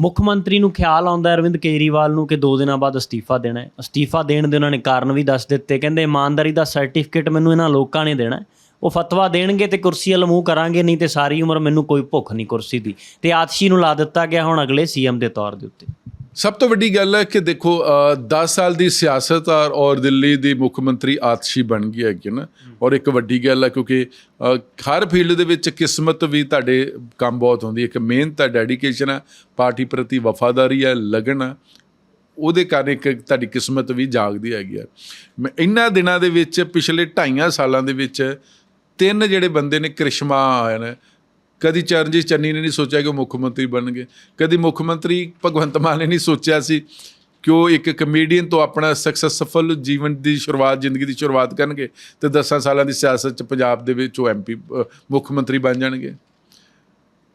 ਮੁੱਖ ਮੰਤਰੀ ਨੂੰ ਖਿਆਲ ਆਉਂਦਾ ਅਰਵਿੰਦ ਕੇਜਰੀਵਾਲ ਨੂੰ ਕਿ 2 ਦਿਨਾਂ ਬਾਅਦ ਅਸਤੀਫਾ ਦੇਣਾ ਹੈ। ਅਸਤੀਫਾ ਦੇਣ ਦੇ ਉਹਨਾਂ ਨੇ ਕਾਰਨ ਵੀ ਦੱਸ ਦਿੱਤੇ। ਕਹਿੰਦੇ ਇਮਾਨਦਾਰੀ ਦਾ ਸਰਟੀਫਿਕੇਟ ਮੈਨੂੰ ਇਹਨਾਂ ਲੋਕਾਂ ਨੇ ਦੇਣਾ ਉਹ ਫਤਵਾ ਦੇਣਗੇ ਤੇ ਕੁਰਸੀ ਵੱਲ ਮੂੰਹ ਕਰਾਂਗੇ, ਨਹੀਂ ਤੇ ਸਾਰੀ ਉਮਰ ਮੈਨੂੰ ਕੋਈ ਭੁੱਖ ਨਹੀਂ ਕੁਰਸੀ ਦੀ। ਤੇ ਆਤਸ਼ੀ ਨੂੰ ਲਾ ਦਿੱਤਾ ਗਿਆ ਹੁਣ ਅਗਲੇ ਸੀਐਮ ਦੇ ਤੌਰ ਦੇ ਉੱਤੇ। ਸਭ ਤੋਂ ਵੱਡੀ ਗੱਲ ਹੈ ਕਿ ਦੇਖੋ 10 ਸਾਲ ਦੀ ਸਿਆਸਤ ਔਰ ਔਰ ਦਿੱਲੀ ਦੀ ਮੁੱਖ ਮੰਤਰੀ ਆਤਸ਼ੀ ਬਣ ਗਈ ਹੈਗੀ ਨਾ। ਔਰ ਇੱਕ ਵੱਡੀ ਗੱਲ ਹੈ ਕਿਉਂਕਿ ਹਰ ਫੀਲਡ ਦੇ ਵਿੱਚ ਕਿਸਮਤ ਵੀ ਤੁਹਾਡੇ ਕੰਮ ਬਹੁਤ ਹੁੰਦੀ ਹੈ। ਇੱਕ ਮਿਹਨਤ ਹੈ ਡੈਡੀਕੇਸ਼ਨ ਹੈ, ਪਾਰਟੀ ਪ੍ਰਤੀ ਵਫਾਦਾਰੀ ਹੈ, ਲਗਨ ਹੈ। ਉਹਦੇ ਕਾਰਨ ਇੱਕ ਤੁਹਾਡੀ ਕਿਸਮਤ ਵੀ ਜਾਗਦੀ ਹੈਗੀ ਹੈ। ਮੈਂ ਇਹਨਾਂ ਦਿਨਾਂ ਦੇ ਵਿੱਚ, ਪਿਛਲੇ 2.5 ਸਾਲਾਂ ਦੇ ਵਿੱਚ ਤਿੰਨ ਜਿਹੜੇ ਬੰਦੇ ਨੇ ਕ੍ਰਿਸ਼ਮਾ ਆਏ ਨੇ ਕਦੀ ਚਰਨਜੀਤ ਚੰਨੀ ਨੇ ਨਹੀਂ ਸੋਚਿਆ ਕਿ ਉਹ ਮੁੱਖ ਮੰਤਰੀ ਬਣਨਗੇ, ਕਦੀ ਮੁੱਖ ਮੰਤਰੀ ਭਗਵੰਤ ਮਾਨ ਨੇ ਨਹੀਂ ਸੋਚਿਆ ਸੀ ਕਿ ਉਹ ਇੱਕ ਕਮੇਡੀਅਨ ਤੋਂ ਆਪਣਾ ਸਕਸੈਸਫੁਲ ਜੀਵਨ ਦੀ ਸ਼ੁਰੂਆਤ, ਜ਼ਿੰਦਗੀ ਦੀ ਸ਼ੁਰੂਆਤ ਕਰਨਗੇ ਤੇ 10 ਸਾਲਾਂ ਦੀ ਸਿਆਸਤ ਚ ਪੰਜਾਬ ਦੇ ਵਿੱਚ ਉਹ ਐਮਪੀ ਮੁੱਖ ਮੰਤਰੀ ਬਣ ਜਾਣਗੇ।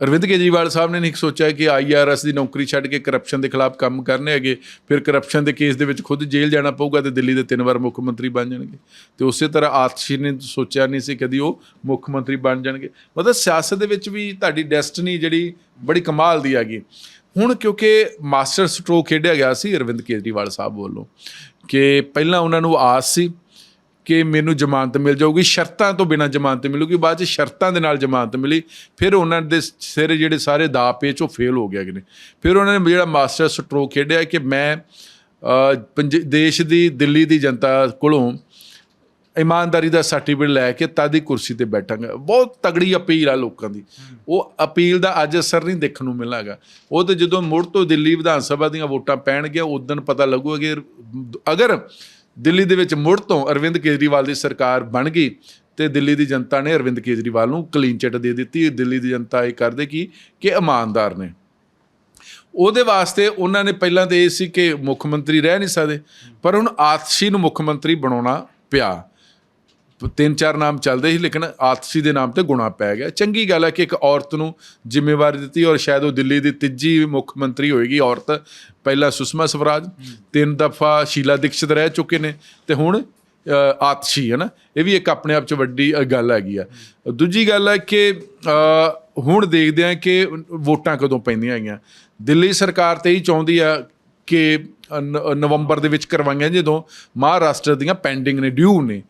ਅਰਵਿੰਦ ਕੇਜਰੀਵਾਲ ਸਾਹਿਬ ਨੇ ਨਹੀਂ ਸੋਚਿਆ ਕਿ ਆਈਆਰਐਸ ਦੀ ਨੌਕਰੀ ਛੱਡ ਕੇ ਕਰਪਸ਼ਨ ਦੇ ਖਿਲਾਫ ਕੰਮ ਕਰਨੇ ਹੈਗੇ, ਫਿਰ ਕਰਪਸ਼ਨ ਦੇ ਕੇਸ ਦੇ ਵਿੱਚ ਖੁਦ ਜੇਲ੍ਹ ਜਾਣਾ ਪਊਗਾ ਤੇ ਦਿੱਲੀ ਦੇ ਤਿੰਨ ਵਾਰ ਮੁੱਖ ਮੰਤਰੀ ਬਣ ਜਾਣਗੇ। ਤੇ ਉਸੇ ਤਰ੍ਹਾਂ ਆਤਸ਼ੀ ਨੇ ਸੋਚਿਆ ਨਹੀਂ ਸੀ ਕਦੀ ਉਹ ਮੁੱਖ ਮੰਤਰੀ ਬਣ ਜਾਣਗੇ। ਮਤਲਬ ਸਿਆਸਤ ਦੇ ਵਿੱਚ ਵੀ ਤੁਹਾਡੀ ਡੈਸਟਨੀ ਜਿਹੜੀ ਬੜੀ ਕਮਾਲ ਦੀ ਹੈਗੀ। ਹੁਣ ਕਿਉਂਕਿ ਮਾਸਟਰ ਸਟ੍ਰੋਕ ਖੇਡਿਆ ਗਿਆ ਸੀ ਅਰਵਿੰਦ ਕੇਜਰੀਵਾਲ ਸਾਹਿਬ ਵੱਲੋਂ, ਕਿ ਪਹਿਲਾਂ ਉਹਨਾਂ ਨੂੰ ਆਸ ਸੀ ਕਿ ਮੈਨੂੰ ਜ਼ਮਾਨਤ ਮਿਲ ਜਾਊਗੀ ਸ਼ਰਤਾਂ ਤੋਂ ਬਿਨਾਂ ਜ਼ਮਾਨਤ ਮਿਲੂਗੀ। ਬਾਅਦ ਚ ਸ਼ਰਤਾਂ ਦੇ ਨਾਲ ਜ਼ਮਾਨਤ ਮਿਲੀ ਫਿਰ ਉਹਨਾਂ ਦੇ ਸਿਰ ਜਿਹੜੇ ਸਾਰੇ ਦਾ ਪੇਚ ਉਹ ਫੇਲ ਹੋ ਗਿਆ ਨੇ ਫਿਰ ਉਹਨਾਂ ਨੇ ਜਿਹੜਾ ਮਾਸਟਰ ਸਟ੍ਰੋਕ ਖੇਡਿਆ ਕਿ ਮੈਂ ਦੇਸ਼ ਦੀ ਦਿੱਲੀ ਦੀ ਜਨਤਾ ਕੋਲੋਂ ਇਮਾਨਦਾਰੀ ਦਾ ਸਰਟੀਫਿਕੇਟ ਲੈ ਕੇ ਤਾਦੀ ਕੁਰਸੀ ਤੇ ਬੈਠਾਂਗਾ। ਬਹੁਤ ਤਗੜੀ ਅਪੀਲ ਆ ਲੋਕਾਂ ਦੀ। ਉਹ ਅਪੀਲ ਦਾ ਅੱਜ ਅਸਰ ਨਹੀਂ ਦੇਖਣ ਨੂੰ ਮਿਲਾਗਾ। ਉਹ ਤੇ ਜਦੋਂ ਮੁੜ ਤੋਂ ਦਿੱਲੀ ਵਿਧਾਨ ਸਭਾ ਦੀਆਂ ਵੋਟਾਂ ਪੈਣਗੀਆਂ ਉਦੋਂ ਪਤਾ ਲੱਗੂਗਾ ਕਿ ਅਗਰ ਦਿੱਲੀ ਦੇ ਵਿੱਚ ਮੁੜ ਤੋਂ ਅਰਵਿੰਦ ਕੇਜਰੀਵਾਲ ਦੀ ਸਰਕਾਰ ਬਣ ਗਈ ਤੇ ਦਿੱਲੀ ਦੀ ਜਨਤਾ ਨੇ ਅਰਵਿੰਦ ਕੇਜਰੀਵਾਲ ਨੂੰ ਕਲੀਨ ਚਿੱਟ ਦੇ ਦਿੱਤੀ। ਦਿੱਲੀ ਦੀ ਜਨਤਾ ਇਹ ਕਰਦੇ ਕੀ ਕਿ ਇਮਾਨਦਾਰ ਨੇ। ਉਹਦੇ ਵਾਸਤੇ ਉਹਨਾਂ ਨੇ ਪਹਿਲਾਂ ਤੇ ਇਹ ਸੀ ਕਿ ਮੁੱਖ ਮੰਤਰੀ ਰਹਿ ਨਹੀਂ ਸਕਦੇ, ਪਰ ਹੁਣ ਆਤਸ਼ੀ ਨੂੰ ਮੁੱਖ ਮੰਤਰੀ ਬਣਾਉਣਾ ਪਿਆ। ਤਿੰਨ ਚਾਰ ਨਾਮ ਚੱਲਦੇ ਸੀ, ਲੇਕਿਨ ਆਤਸ਼ੀ ਦੇ ਨਾਮ ਤੇ ਗੁਣਾ ਪੈ ਗਿਆ। ਚੰਗੀ ਗੱਲ ਹੈ ਕਿ ਇੱਕ ਔਰਤ ਨੂੰ ਜ਼ਿੰਮੇਵਾਰੀ ਦਿੱਤੀ ਔਰ ਸ਼ਾਇਦ ਉਹ ਦਿੱਲੀ ਦੀ ਤੀਜੀ ਮੁੱਖ ਮੰਤਰੀ ਹੋਏਗੀ ਔਰਤ, ਪਹਿਲਾਂ ਸੁਸ਼ਮਾ ਸਵਰਾਜ, ਤਿੰਨ ਦਫਾ ਸ਼ੀਲਾ ਦੀਕਸ਼ਿਤ ਰਹਿ ਚੁੱਕੇ ਨੇ ਤੇ ਹੁਣ ਆਤਸ਼ੀ, ਹੈ ਨਾ? ਇਹ ਵੀ ਇੱਕ ਆਪਣੇ ਆਪ ਚ ਵੱਡੀ ਗੱਲ ਹੈਗੀ ਆ। ਦੂਜੀ ਗੱਲ ਹੈ ਕਿ ਹੁਣ ਦੇਖਦੇ ਆ ਕਿ ਵੋਟਾਂ ਕਦੋਂ ਪੈਂਦੀਆਂ ਹੈਗੀਆਂ। ਦਿੱਲੀ ਸਰਕਾਰ ਤੇ ਹੀ ਚਾਹੁੰਦੀ ਆ ਕਿ ਨਵੰਬਰ ਦੇ ਵਿੱਚ ਕਰਵਾਈਆਂ, ਜਦੋਂ ਮਹਾਰਾਸ਼ਟਰ ਦੀਆਂ ਪੈਂਡਿੰਗ ਨੇ, ਡਿਊ ਨੇ।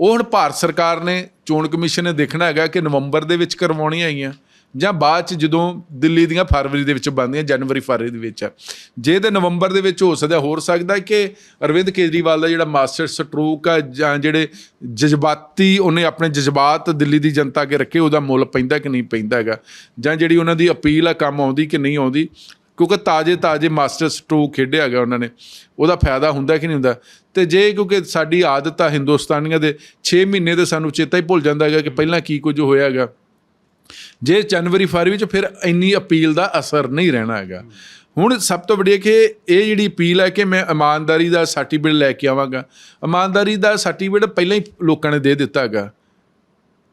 ਉਹ ਹੁਣ ਭਾਰਤ ਸਰਕਾਰ ਨੇ, ਚੋਣ ਕਮਿਸ਼ਨ ਨੇ ਦੇਖਣਾ ਹੈਗਾ ਕਿ ਨਵੰਬਰ ਦੇ ਵਿੱਚ ਕਰਵਾਉਣੀਆਂ ਹੈਗੀਆਂ ਜਾਂ ਬਾਅਦ ਚ ਜਦੋਂ ਦਿੱਲੀ ਦੀਆਂ ਫਰਵਰੀ ਦੇ ਵਿੱਚ ਬਣਦੀਆਂ, ਜਨਵਰੀ ਫਰਵਰੀ ਦੇ ਵਿੱਚ। ਜੇ ਤੇ ਨਵੰਬਰ ਦੇ ਵਿੱਚ ਹੋ ਸਕਦਾ, ਹੋਰ ਸਕਦਾ ਕਿ ਅਰਵਿੰਦ ਕੇਜਰੀਵਾਲ ਦਾ ਜਿਹੜਾ ਮਾਸਟਰ ਸਟਰੋਕ ਆ ਜਾਂ ਜਿਹੜੇ ਜਜ਼ਬਾਤੀ, ਉਹਨੇ ਆਪਣੇ ਜਜ਼ਬਾਤ ਦਿੱਲੀ ਦੀ ਜਨਤਾ ਅੱਗੇ ਰੱਖੇ, ਉਹਦਾ ਮੁੱਲ ਪੈਂਦਾ ਕਿ ਨਹੀਂ ਪੈਂਦਾ ਹੈਗਾ? ਜਾਂ ਜਿਹੜੀ ਉਹਨਾਂ ਦੀ ਅਪੀਲ ਆ, ਕੰਮ ਆਉਂਦੀ ਕਿ ਨਹੀਂ ਆਉਂਦੀ ਕਿਉਂਕਿ ਤਾਜੇ ਤਾਜੇ ਮਾਸਟਰ ਸਟ੍ਰੋਕ ਖੇਡਿਆ ਗਿਆ ਉਹਨਾਂ ਨੇ, ਉਹਦਾ ਫਾਇਦਾ ਹੁੰਦਾ ਕਿ ਨਹੀਂ ਹੁੰਦਾ? ਤੇ ਜੇ ਕਿਉਂਕਿ ਸਾਡੀ ਆਦਤ ਆ ਹਿੰਦੁਸਤਾਨੀਆਂ ਦੇ 6 ਮਹੀਨੇ ਤੇ ਸਾਨੂੰ ਚੇਤਾ ਹੀ ਭੁੱਲ ਜਾਂਦਾ ਹੈਗਾ ਕਿ ਪਹਿਲਾਂ ਕੀ ਕੁਝ ਹੋਇਆ ਹੈਗਾ। ਜੇ ਜਨਵਰੀ ਫਰਵਰੀ ਚ ਫਿਰ ਇੰਨੀ ਅਪੀਲ ਦਾ ਅਸਰ ਨਹੀਂ ਰਹਿਣਾ ਹੈਗਾ। ਹੁਣ ਸਭ ਤੋਂ ਵੱਡੀ ਕਿ ਇਹ ਜਿਹੜੀ ਅਪੀਲ ਹੈ ਕਿ ਮੈਂ ਇਮਾਨਦਾਰੀ ਦਾ ਸਰਟੀਫਿਕੇਟ ਲੈ ਕੇ ਆਵਾਂਗਾ। ਇਮਾਨਦਾਰੀ ਦਾ ਸਰਟੀਫਿਕੇਟ ਪਹਿਲਾਂ ਹੀ ਲੋਕਾਂ ਨੇ ਦੇ ਦਿੱਤਾ ਹੈਗਾ।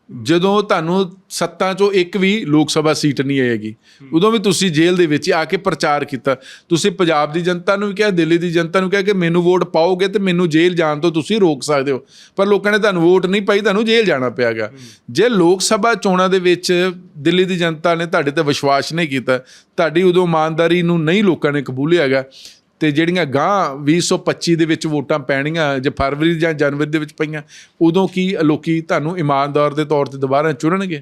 ਜਦੋਂ ਤੁਹਾਨੂੰ ਸੱਤਾਂ ਚੋਂ ਇੱਕ ਵੀ ਲੋਕ ਸਭਾ ਸੀਟ ਨਹੀਂ ਆਏਗੀ ਉਦੋਂ ਵੀ ਤੁਸੀਂ ਜੇਲ੍ਹ ਦੇ ਵਿੱਚ ਆ ਕੇ ਪ੍ਰਚਾਰ ਕੀਤਾ। ਤੁਸੀਂ ਪੰਜਾਬ ਦੀ ਜਨਤਾ ਨੂੰ ਵੀ ਕਿਹਾ ਦਿੱਲੀ ਦੀ ਜਨਤਾ ਨੂੰ ਕਿਹਾ ਕਿ ਮੈਨੂੰ ਵੋਟ ਪਾਓਗੇ ਤੇ ਮੈਨੂੰ ਜੇਲ੍ਹ ਜਾਣ ਤੋਂ ਤੁਸੀਂ ਰੋਕ ਸਕਦੇ ਹੋ। ਪਰ ਲੋਕਾਂ ਨੇ ਤੁਹਾਨੂੰ ਵੋਟ ਨਹੀਂ ਪਾਈ ਤੁਹਾਨੂੰ ਜੇਲ੍ਹ ਜਾਣਾ ਪਿਆਗਾ ਜੇ ਲੋਕ ਸਭਾ ਚੋਣਾਂ ਦੇ ਵਿੱਚ ਦਿੱਲੀ ਦੀ ਜਨਤਾ ਨੇ ਤੁਹਾਡੇ ਤੇ ਵਿਸ਼ਵਾਸ ਨਹੀਂ ਕੀਤਾ ਤੁਹਾਡੀ ਉਦੋਂ ਇਮਾਨਦਾਰੀ ਨੂੰ ਨਹੀਂ ਲੋਕਾਂ ਨੇ ਕਬੂਲਿਆ ਹੈਗਾ ਤੇ ਜਿਹੜੀਆਂ ਗਾਂ 2025 ਦੇ ਵਿੱਚ ਵੋਟਾਂ ਪੈਣੀਆਂ ਜੇ ਫਰਵਰੀ ਜਾਂ ਜਨਵਰੀ ਦੇ ਵਿੱਚ ਪਈਆਂ, ਉਦੋਂ ਕੀ ਲੋਕੀ ਤੁਹਾਨੂੰ ਇਮਾਨਦਾਰ ਦੇ ਤੌਰ ਤੇ ਦੁਬਾਰਾ ਚੁਣਨਗੇ?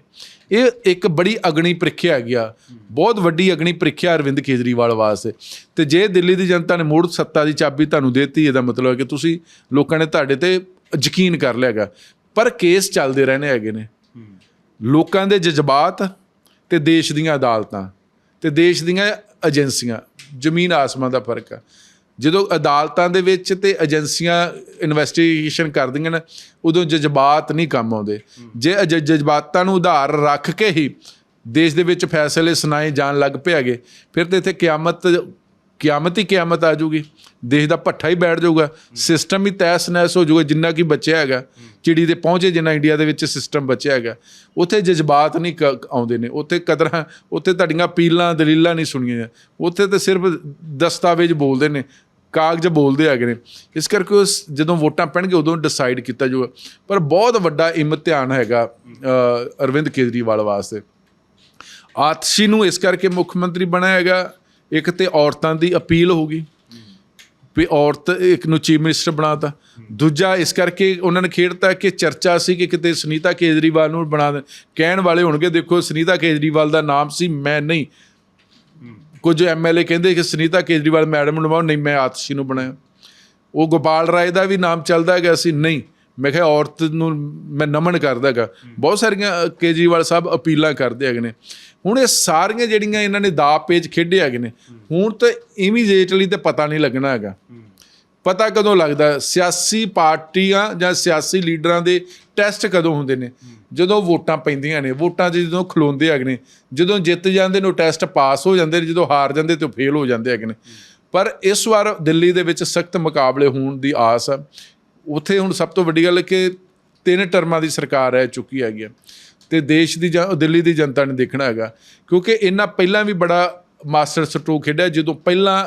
ਇਹ ਇੱਕ ਬੜੀ ਅਗਨੀ ਪ੍ਰੀਖਿਆ ਹੈਗੀ ਆ। ਬਹੁਤ ਵੱਡੀ ਅਗਨੀ ਪ੍ਰੀਖਿਆ ਅਰਵਿੰਦ ਕੇਜਰੀਵਾਲ ਵਾਸਤੇ। ਤੇ ਜੇ ਦਿੱਲੀ ਦੀ ਜਨਤਾ ਨੇ ਮੁੜ ਸੱਤਾ ਦੀ ਚਾਬੀ ਤੁਹਾਨੂੰ ਦਿੱਤੀ, ਇਹਦਾ ਮਤਲਬ ਹੈ ਕਿ ਤੁਸੀਂ ਲੋਕਾਂ ਨੇ ਤੁਹਾਡੇ ਤੇ ਯਕੀਨ ਕਰ ਲਿਆ ਹੈਗਾ। ਪਰ ਕੇਸ ਚੱਲਦੇ ਰਹਿਣੇ ਹੈਗੇ ਨੇ। ਲੋਕਾਂ ਦੇ ਜਜ਼ਬਾਤ ਤੇ ਦੇਸ਼ ਦੀਆਂ ਅਦਾਲਤਾਂ ਤੇ ਦੇਸ਼ ਦੀਆਂ ਏਜੰਸੀਆਂ ਜ਼ਮੀਨ ਆਸਮਾਨ ਦਾ ਫ਼ਰਕ ਆ। ਜਦੋਂ ਅਦਾਲਤਾਂ ਦੇ ਵਿੱਚ ਤੇ ਏਜੰਸੀਆਂ ਇਨਵੈਸਟੀਗੇਸ਼ਨ ਕਰਦੀਆਂ ਨੇ, ਉਦੋਂ ਜਜ਼ਬਾਤ ਨਹੀਂ ਕੰਮ ਆਉਂਦੇ। ਜੇ ਅਜ- ਜਜ਼ਬਾਤਾਂ ਨੂੰ ਉਧਾਰ ਰੱਖ ਕੇ ਹੀ ਦੇਸ਼ ਦੇ ਵਿੱਚ ਫੈਸਲੇ ਸੁਣਾਏ ਜਾਣ ਲੱਗ ਪਿਆਗੇ, ਫਿਰ ਤੇ ਇੱਥੇ ਕਿਆਮਤ ਕਿਆਮਤ ਹੀ ਕਿਆਮਤ ਆ ਜੂਗੀ ਦੇਸ਼ ਦਾ ਭੱਠਾ ਹੀ ਬੈਠ ਜਾਊਗਾ। ਸਿਸਟਮ ਹੀ ਤੈਸ ਨੈਸ ਹੋ ਜਾਊਗਾ, ਜਿੰਨਾ ਕੀ ਬਚਿਆ ਹੈਗਾ। ਚਿੜੀ ਦੇ ਪਹੁੰਚੇ ਜਿੰਨਾ ਇੰਡੀਆ ਦੇ ਵਿੱਚ ਸਿਸਟਮ ਬਚਿਆ ਹੈਗਾ। ਉੱਥੇ ਜਜ਼ਬਾਤ ਨਹੀਂ ਕ- ਆਉਂਦੇ ਨੇ। ਉੱਥੇ ਕਦਰਾਂ, ਉੱਥੇ ਤੁਹਾਡੀਆਂ ਪੀਲਾਂ ਦਲੀਲਾਂ ਨਹੀਂ ਸੁਣੀਆਂ ਉੱਥੇ ਤਾਂ ਸਿਰਫ ਦਸਤਾਵੇਜ਼ ਬੋਲਦੇ ਨੇ, ਕਾਗਜ਼ ਬੋਲਦੇ ਹੈਗੇ ਨੇ। ਇਸ ਕਰਕੇ ਉਸ ਜਦੋਂ ਵੋਟਾਂ ਪੈਣਗੇ ਉਦੋਂ ਡਿਸਾਈਡ ਕੀਤਾ ਜਾਊਗਾ। ਪਰ ਬਹੁਤ ਵੱਡਾ ਇਮਤਿਹਾਨ ਹੈਗਾ ਅਰਵਿੰਦ ਕੇਜਰੀਵਾਲ ਵਾਸਤੇ। ਆਤਸ਼ੀ ਨੂੰ ਇਸ ਕਰਕੇ ਮੁੱਖ ਮੰਤਰੀ ਬਣਾਇਆ ਹੈਗਾ। ਇੱਕ ਤੇ ਔਰਤਾਂ ਦੀ ਅਪੀਲ ਹੋ ਗਈ ਵੀ ਔਰਤ ਇੱਕ ਨੂੰ ਚੀਫ ਮਿਨਿਸਟਰ ਬਣਾਤਾ। ਦੂਜਾ ਇਸ ਕਰਕੇ ਉਹਨਾਂ ਨੇ ਖੇਡਤਾ ਕਿ ਚਰਚਾ ਸੀ ਕਿ ਕਿਤੇ ਸੁਨੀਤਾ ਕੇਜਰੀਵਾਲ ਨੂੰ ਬਣਾ ਦੇ। ਕਹਿਣ ਵਾਲੇ ਹੋਣਗੇ, ਦੇਖੋ ਸੁਨੀਤਾ ਕੇਜਰੀਵਾਲ ਦਾ ਨਾਮ ਸੀ, ਮੈਂ ਨਹੀਂ। ਕੁਝ ਐਮਐਲਏ ਕਹਿੰਦੇ ਕਿ ਸੁਨੀਤਾ ਕੇਜਰੀਵਾਲ ਮੈਡਮ ਨੂੰ ਬਣਾਓ ਨਹੀਂ ਮੈਂ ਆਤਸ਼ੀ ਨੂੰ ਬਣਾਇਆ। ਉਹ ਗੋਪਾਲ ਰਾਏ ਦਾ ਵੀ ਨਾਮ ਚੱਲਦਾ ਗਿਆ ਸੀ, ਨਹੀਂ। ਮੈਂ ਕਿਹਾ ਔਰਤ ਨੂੰ ਮੈਂ ਨਮਨ ਕਰਦਾ ਹੈਗਾ। ਬਹੁਤ ਸਾਰੀਆਂ ਅ, ਕੇਜਰੀਵਾਲ ਸਾਹਿਬ ਅਪੀਲਾਂ ਕਰਦੇ ਹੈਗੇ ਨੇ। ਹੁਣ ਇਹ ਸਾਰੀਆਂ ਜਿਹੜੀਆਂ ਇਹਨਾਂ ਨੇ ਦਾ ਪੇਜ ਖੇਡੇ ਹੈਗੇ ਨੇ ਹੁਣ ਤਾਂ ਇਮੀਡੀਏਟਲੀ ਤੇ ਪਤਾ ਨਹੀਂ ਲੱਗਣਾ ਹੈਗਾ। ਪਤਾ ਕਦੋਂ ਲੱਗਦਾ? ਸਿਆਸੀ ਪਾਰਟੀਆਂ ਜਾਂ ਸਿਆਸੀ ਲੀਡਰਾਂ ਦੇ ਟੈਸਟ ਕਦੋਂ ਹੁੰਦੇ ਨੇ? ਜਦੋਂ ਵੋਟਾਂ ਪੈਂਦੀਆਂ ਨੇ ਵੋਟਾਂ 'ਚ ਜਦੋਂ ਖਲੋਂਦੇ ਹੈਗੇ ਨੇ ਜਦੋਂ ਜਿੱਤ ਜਾਂਦੇ ਨੇ ਉਹ ਟੈਸਟ ਪਾਸ ਹੋ ਜਾਂਦੇ ਨੇ ਜਦੋਂ ਹਾਰ ਜਾਂਦੇ ਤੇ ਫੇਲ ਹੋ ਜਾਂਦੇ ਹੈਗੇ ਨੇ। ਪਰ ਇਸ ਵਾਰ ਦਿੱਲੀ ਦੇ ਵਿੱਚ ਸਖਤ ਮੁਕਾਬਲੇ ਹੋਣ ਦੀ ਆਸ ਆ। ਉੱਥੇ ਹੁਣ ਸਭ ਤੋਂ ਵੱਡੀ ਗੱਲ ਹੈ ਕਿ ਤਿੰਨ ਟਰਮਾਂ ਦੀ ਸਰਕਾਰ ਰਹਿ ਚੁੱਕੀ ਹੈਗੀ ਆ ਤੇ ਦੇਸ਼ ਦੀ ਜਾਂ ਦਿੱਲੀ ਦੀ ਜਨਤਾ ਨੇ ਦੇਖਣਾ ਹੈਗਾ, ਕਿਉਂਕਿ ਇਹਨਾਂ ਪਹਿਲਾਂ ਵੀ ਬੜਾ ਮਾਸਟਰ ਸਟ੍ਰੋਕ ਖੇਡਿਆ ਜਦੋਂ ਪਹਿਲਾਂ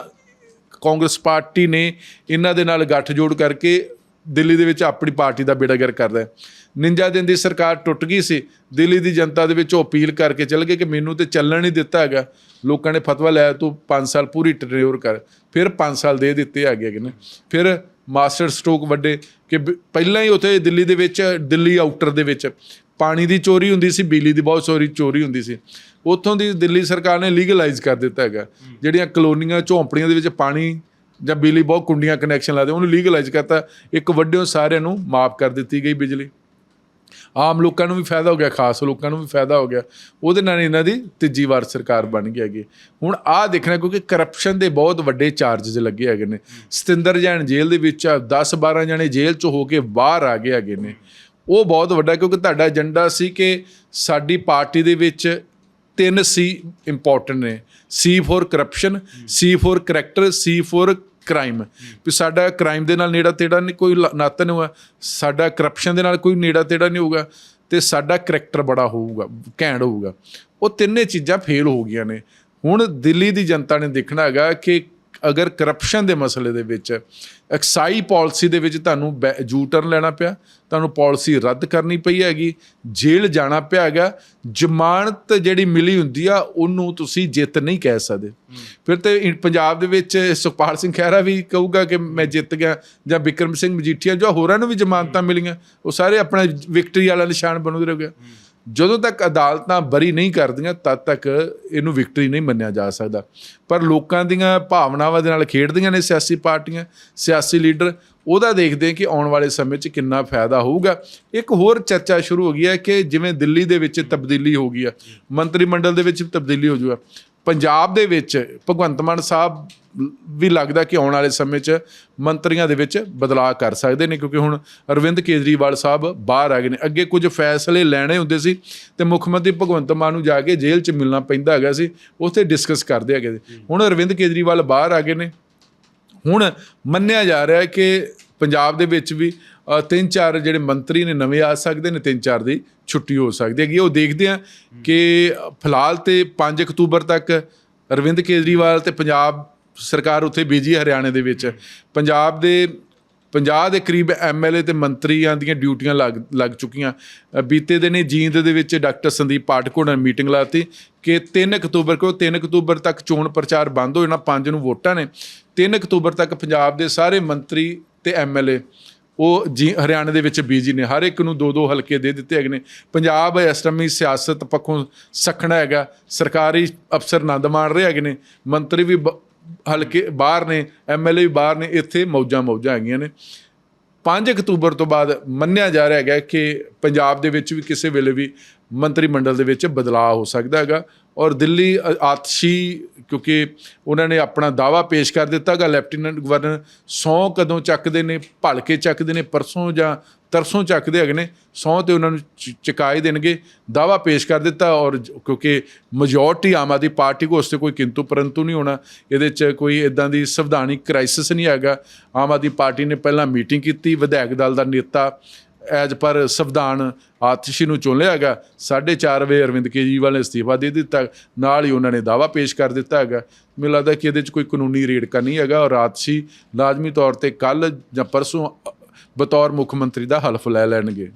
ਕਾਂਗਰਸ ਪਾਰਟੀ ਨੇ ਇਹਨਾਂ ਦੇ ਨਾਲ ਗੱਠਜੋੜ ਕਰਕੇ ਦਿੱਲੀ ਦੇ ਵਿੱਚ ਆਪਣੀ ਪਾਰਟੀ ਦਾ ਬੇੜਾਗਰ ਕਰਦਾ ਹੈ। ਨਿੰਜਾ ਦਿਨ ਦੀ ਸਰਕਾਰ ਟੁੱਟ ਗਈ ਸੀ, ਦਿੱਲੀ ਦੀ ਜਨਤਾ ਦੇ ਵਿੱਚ ਉਹ ਅਪੀਲ ਕਰਕੇ ਚੱਲ ਗਏ ਕਿ ਮੈਨੂੰ ਤੇ ਚੱਲਣ ਨਹੀਂ ਦਿੱਤਾ ਹੈਗਾ, ਲੋਕਾਂ ਨੇ ਫਤਵਾ ਲਿਆ ਤੂੰ 5 ਸਾਲ ਪੂਰੀ ਟੈਨਿਓਰ ਕਰ, ਫਿਰ 5 ਸਾਲ ਦੇ ਦਿੱਤੇ ਹੈਗੇ ਹੈਗੇ ਨੇ, ਫਿਰ ਮਾਸਟਰ ਸਟ੍ਰੋਕ ਵੱਡੇ ਕਿ ਬ- ਪਹਿਲਾਂ ਹੀ ਉੱਥੇ ਦਿੱਲੀ ਦੇ ਵਿੱਚ, ਦਿੱਲੀ ਆਊਟਰ ਦੇ ਵਿੱਚ ਪਾਣੀ ਦੀ ਚੋਰੀ ਹੁੰਦੀ ਸੀ, ਬਿਜਲੀ ਦੀ ਬਹੁਤ ਚੋਰੀ ਚੋਰੀ ਹੁੰਦੀ ਸੀ। ਉੱਥੋਂ ਦੀ ਦਿੱਲੀ ਸਰਕਾਰ ਨੇ ਲੀਗਲਾਈਜ਼ ਕਰ ਦਿੱਤਾ ਹੈਗਾ। ਜਿਹੜੀਆਂ ਕਲੋਨੀਆਂ, ਝੌਂਪੜੀਆਂ ਦੇ ਵਿੱਚ ਪਾਣੀ ਜਾਂ ਬਿਜਲੀ ਬਹੁਤ ਕੁੰਡੀਆਂ ਕਨੈਕਸ਼ਨ ਲਾਦੇ ਉਹਨੂੰ ਲੀਗਲਾਈਜ਼ ਕਰਤਾ। ਇੱਕ ਵੱਡਿਓ ਸਾਰਿਆਂ ਨੂੰ ਮਾਫ ਕਰ ਦਿੱਤੀ ਗਈ ਬਿਜਲੀ। ਆਮ ਲੋਕਾਂ ਨੂੰ ਵੀ ਫਾਇਦਾ ਹੋ ਗਿਆ, ਖਾਸ ਲੋਕਾਂ ਨੂੰ ਵੀ ਫਾਇਦਾ ਹੋ ਗਿਆ। ਉਹਦੇ ਨਾਲ ਇਹਨਾਂ ਦੀ ਤੀਜੀ ਵਾਰ ਸਰਕਾਰ ਬਣ ਗਈ ਹੈਗੀ। ਹੁਣ ਆਹ ਦੇਖਣਾ ਕਿਉਂਕਿ ਕਰਪਸ਼ਨ ਦੇ ਬਹੁਤ ਵੱਡੇ ਚਾਰजेस ਲੱਗੇ ਹੈਗੇ ਨੇ। ਸਤਿੰਦਰ ਜੈਨ ਜੇਲ੍ਹ ਦੇ ਵਿੱਚ 10 12 ਜਣੇ ਜੇਲ੍ਹ 'ਚੋਂ ਹੋ ਕੇ ਬਾਹਰ ਆ ਗਏ ਹੈਗੇ ਨੇ। ਉਹ ਬਹੁਤ ਵੱਡਾ ਕਿਉਂਕਿ ਤੁਹਾਡਾ ਏਜੰਡਾ ਸੀ ਕਿ ਸਾਡੀ ਪਾਰਟੀ ਦੇ ਵਿੱਚ ਤਿੰਨ ਸੀ ਇੰਪੋਰਟੈਂਟ ਨੇ। C for corruption C for character C for crime ਵੀ ਸਾਡਾ ਕ੍ਰਾਈਮ ਦੇ ਨਾਲ ਨੇੜਾ ਤੇੜਾ ਨਹੀਂ ਕੋਈ ਲ- ਨਾਤਾ ਨਹੀਂ ਹੋਇਆ ਸਾਡਾ ਕਰਪਸ਼ਨ ਦੇ ਨਾਲ ਕੋਈ ਨੇੜਾ ਤੇੜਾ ਨਹੀਂ ਹੋਊਗਾ ਤੇ ਸਾਡਾ ਕਰੈਕਟਰ ਬੜਾ ਹੋਊਗਾ, ਘੈਂਟ ਹੋਊਗਾ। ਉਹ ਤਿੰਨੇ ਚੀਜ਼ਾਂ ਫੇਲ ਹੋ ਗਈਆਂ ਨੇ। ਹੁਣ ਦਿੱਲੀ ਦੀ ਜਨਤਾ ਨੇ ਦੇਖਣਾ ਹੈਗਾ ਕਿ ਅਗਰ ਕਰਪਸ਼ਨ ਦੇ ਮਸਲੇ ਦੇ ਵਿੱਚ ਐਕਸਾਈ ਪਾਲਿਸੀ ਦੇ ਵਿੱਚ ਤੁਹਾਨੂੰ ਯੂ ਟਰਨ ਲੈਣਾ ਪਿਆ, ਤੁਹਾਨੂੰ ਪਾਲਿਸੀ ਰੱਦ ਕਰਨੀ ਪਈ ਹੈਗੀ, ਜੇਲ੍ਹ ਜਾਣਾ ਪਿਆ ਹੈਗਾ, ਜ਼ਮਾਨਤ ਜਿਹੜੀ ਮਿਲੀ ਹੁੰਦੀ ਆ, ਉਹਨੂੰ ਤੁਸੀਂ ਜਿੱਤ ਨਹੀਂ ਕਹਿ ਸਕਦੇ। ਫਿਰ ਤੇ ਇਨ- ਪੰਜਾਬ ਦੇ ਵਿੱਚ ਸੁਖਪਾਲ ਸਿੰਘ ਖਹਿਰਾ ਵੀ ਕਹੂਗਾ ਕਿ ਮੈਂ ਜਿੱਤ ਗਿਆ, ਜਾਂ ਬਿਕਰਮ ਸਿੰਘ ਮਜੀਠੀਆ, ਜੋ ਹੋਰਾਂ ਨੂੰ ਵੀ ਜ਼ਮਾਨਤਾਂ ਮਿਲੀਆਂ, ਉਹ ਸਾਰੇ ਆਪਣਾ ਵਿਕਟਰੀ ਵਾਲਾ ਨਿਸ਼ਾਨ ਬਣੂ ਬਣਾਉਂਦੇ ਗਿਆ ਜਦੋਂ ਤੱਕ ਅਦਾਲਤਾਂ ਬਰੀ ਨਹੀਂ ਕਰਦੀਆਂ, ਤਦ ਤੱਕ ਇਹਨੂੰ ਵਿਕਟਰੀ ਨਹੀਂ ਮੰਨਿਆ ਜਾ ਸਕਦਾ। ਪਰ ਲੋਕਾਂ ਦੀਆਂ ਭਾਵਨਾਵਾਂ ਦੇ ਨਾਲ ਖੇਡਦੀਆਂ ਨੇ ਸਿਆਸੀ ਪਾਰਟੀਆਂ, ਸਿਆਸੀ ਲੀਡਰ, ਉਹਦਾ ਦੇਖਦੇ ਕਿ ਆਉਣ ਵਾਲੇ ਸਮੇਂ 'ਚ ਕਿੰਨਾ ਫਾਇਦਾ ਹੋਊਗਾ। ਇੱਕ ਹੋਰ ਚਰਚਾ ਸ਼ੁਰੂ ਹੋ ਗਈ ਹੈ ਕਿ ਜਿਵੇਂ ਦਿੱਲੀ ਦੇ ਵਿੱਚ ਤਬਦੀਲੀ ਹੋ ਗਈ ਆ, ਮੰਤਰੀ ਮੰਡਲ ਦੇ ਵਿੱਚ ਵੀ ਤਬਦੀਲੀ ਹੋ ਜਾਊਗਾ ਪੰਜਾਬ ਦੇ ਵਿੱਚ ਭਗਵੰਤ ਮਾਨ ਸਾਹਿਬ ਵੀ ਲੱਗਦਾ ਕਿ ਆਉਣ ਵਾਲੇ ਸਮੇਂ 'ਚ ਮੰਤਰੀਆਂ ਦੇ ਵਿੱਚ ਬਦਲਾਅ ਕਰ ਸਕਦੇ ਨੇ ਕਿਉਂਕਿ ਹੁਣ ਅਰਵਿੰਦ ਕੇਜਰੀਵਾਲ ਸਾਹਿਬ ਬਾਹਰ ਆ ਗਏ ਨੇ। ਅੱਗੇ ਕੁਝ ਫੈਸਲੇ ਲੈਣੇ ਹੁੰਦੇ ਸੀ ਤੇ ਮੁੱਖ ਮੰਤਰੀ ਭਗਵੰਤ ਮਾਨ ਨੂੰ ਜਾ ਕੇ ਜੇਲ੍ਹ 'ਚ ਮਿਲਣਾ ਪੈਂਦਾ ਹੈਗਾ ਸੀ ਉੱਥੇ ਡਿਸਕਸ ਕਰਦੇ ਹੈਗੇ ਹੁਣ ਅਰਵਿੰਦ ਕੇਜਰੀਵਾਲ ਬਾਹਰ ਆ ਗਏ ਨੇ। ਹੁਣ ਮੰਨਿਆ ਜਾ ਰਿਹਾ ਹੈ ਕਿ ਪੰਜਾਬ ਦੇ ਵਿੱਚ ਵੀ ਤਿੰਨ ਚਾਰ ਜਿਹੜੇ ਮੰਤਰੀ ਨੇ ਨਵੇਂ ਆ ਸਕਦੇ ਨੇ, ਤਿੰਨ ਚਾਰ ਦੀ ਛੁੱਟੀ ਹੋ ਸਕਦੀ ਹੈਗੀ। ਉਹ ਦੇਖਦੇ ਆ ਕਿ ਫਿਲਹਾਲ ਤੇ 5 ਅਕਤੂਬਰ ਤੱਕ ਅਰਵਿੰਦ ਕੇਜਰੀਵਾਲ ਤੇ ਪੰਜਾਬ ਸਰਕਾਰ ਉੱਥੇ ਬੀਜੀ ਹਰਿਆਣੇ ਦੇ ਵਿੱਚ। ਪੰਜਾਬ ਦੇ 50 ਦੇ ਕਰੀਬ ਐਮਐਲਏ ਤੇ ਮੰਤਰੀਆਂ ਦੀਆਂ ਡਿਊਟੀਆਂ ਲੱਗ ਲੱਗ ਚੁੱਕੀਆਂ। ਬੀਤੇ ਦਿਨ ਹੀ ਜੀਂਦ ਦੇ ਵਿੱਚ ਡਾਕਟਰ ਸੰਦੀਪ ਪਾਠਕੋੜ ਨੇ ਮੀਟਿੰਗ ਲਾਤੀ ਕਿ 3 ਅਕਤੂਬਰ ਕੋ 3 ਅਕਤੂਬਰ ਤੱਕ ਚੋਣ ਪ੍ਰਚਾਰ ਬੰਦ ਹੋ ਜਾਣਾ 5 ਨੂੰ ਵੋਟਾਂ ਨੇ। 3 ਅਕਤੂਬਰ ਤੱਕ ਪੰਜਾਬ ਦੇ ਸਾਰੇ ਮੰਤਰੀ ਤੇ ਐਮਐਲਏ ਉਹ ਜੀ, ਹਰਿਆਣਾ ਦੇ ਵਿੱਚ ਬੀਜੀ ਨੇ। ਹਰ ਇੱਕ ਨੂੰ ਦੋ ਦੋ ਹਲਕੇ ਦੇ ਦਿੱਤੇ ਹੈਗੇ ਨੇ। ਪੰਜਾਬ ਇਸ ਟਾਈਮ ਸਿਆਸਤ ਪੱਖੋਂ ਸਖਣਾ ਹੈਗਾ। ਸਰਕਾਰੀ ਅਫਸਰ ਆਨੰਦ ਮਾਣ ਰਹੇ ਹੈਗੇ ਨੇ। ਮੰਤਰੀ ਵੀ ਬ- ਹਲਕੇ ਬਾਹਰ ਨੇ ਐਮਐਲਏ ਵੀ ਬਾਹਰ ਨੇ, ਇੱਥੇ ਮੌਜਾਂ ਮੌਜਾਂ ਹੈਗੀਆਂ ਨੇ। 5 ਅਕਤੂਬਰ ਤੋਂ ਬਾਅਦ ਮੰਨਿਆ ਜਾ ਰਿਹਾ ਹੈਗਾ ਕਿ ਪੰਜਾਬ ਦੇ ਵਿੱਚ ਵੀ ਕਿਸੇ ਵੇਲੇ ਵੀ ਮੰਤਰੀ ਮੰਡਲ ਦੇ ਵਿੱਚ ਬਦਲਾਅ ਹੋ ਸਕਦਾ ਹੈਗਾ। ਔਰ ਦਿੱਲੀ ਆਤਸ਼ੀ, ਕਿਉਂਕਿ ਉਹਨਾਂ ਨੇ ਆਪਣਾ ਦਾਵਾ ਪੇਸ਼ ਕਰ ਦਿੱਤਾ ਗਾ ਲੈਫਟੀਨੈਂਟ ਗਵਰਨਰ ਸੌ ਕਦੋਂ ਚੱਕਦੇ ਨੇ, ਭਲਕੇ ਚੱਕਦੇ ਨੇ, ਪਰਸੋਂ ਜਾਂ ਤਰਸੋਂ ਚੱਕਦੇ ਹੈਗੇ ਨੇ ਸੌ ਤੇ ਉਹਨਾਂ ਨੂੰ ਚ- ਚੁਕਾਏ ਦੇਣਗੇ। ਦਾਵਾ ਪੇਸ਼ ਕਰ ਦਿੱਤਾ ਔਰ ਕਿਉਂਕਿ ਮੈਜੋਰਟੀ ਆਮ ਆਦਮੀ ਪਾਰਟੀ ਕੋ ਉਸ ਤੇ ਕੋਈ ਕਿੰਤੂ ਪਰੰਤੂ ਨਹੀਂ ਹੋਣਾ। ਇਹਦੇ 'ਚ ਕੋਈ ਇਦਾਂ ਦੀ ਸੰਵਿਧਾਨਿਕ ਕ੍ਰਾਈਸਿਸ ਨਹੀਂ ਹੈਗਾ। ਆਮ ਆਦਮੀ ਪਾਰਟੀ ਨੇ ਪਹਿਲਾਂ ਮੀਟਿੰਗ ਕੀਤੀ, ਵਿਧਾਇਕ ਦਲ ਦਾ ਨੇਤਾ ਐਜ ਪਰ ਸੰਵਿਧਾਨ ਆਤਿਸ਼ੀ ਨੂੰ ਚੁਣ ਲਿਆ ਹੈਗਾ। 4:30 ਵਜੇ ਅਰਵਿੰਦ ਕੇਜਰੀਵਾਲ ਨੇ ਅਸਤੀਫਾ ਦੇ ਦਿੱਤਾ। ਨਾਲ ਹੀ ਉਹਨਾਂ ਨੇ ਦਾਵਾ ਪੇਸ਼ ਕਰ ਦਿੱਤਾ ਹੈਗਾ। ਮੈਨੂੰ ਲੱਗਦਾ ਕਿ ਇਹਦੇ 'ਚ ਕੋਈ ਕਾਨੂੰਨੀ ਰੇੜਕਾ ਨਹੀਂ ਹੈਗਾ ਔਰ ਆਤਿਸ਼ੀ ਲਾਜ਼ਮੀ ਤੌਰ ਤੇ ਕੱਲ ਜਾਂ ਪਰਸੋਂ ਬਤੌਰ ਮੁੱਖ ਮੰਤਰੀ ਦਾ ਹਲਫ ਲੈ ਲੈਣਗੇ।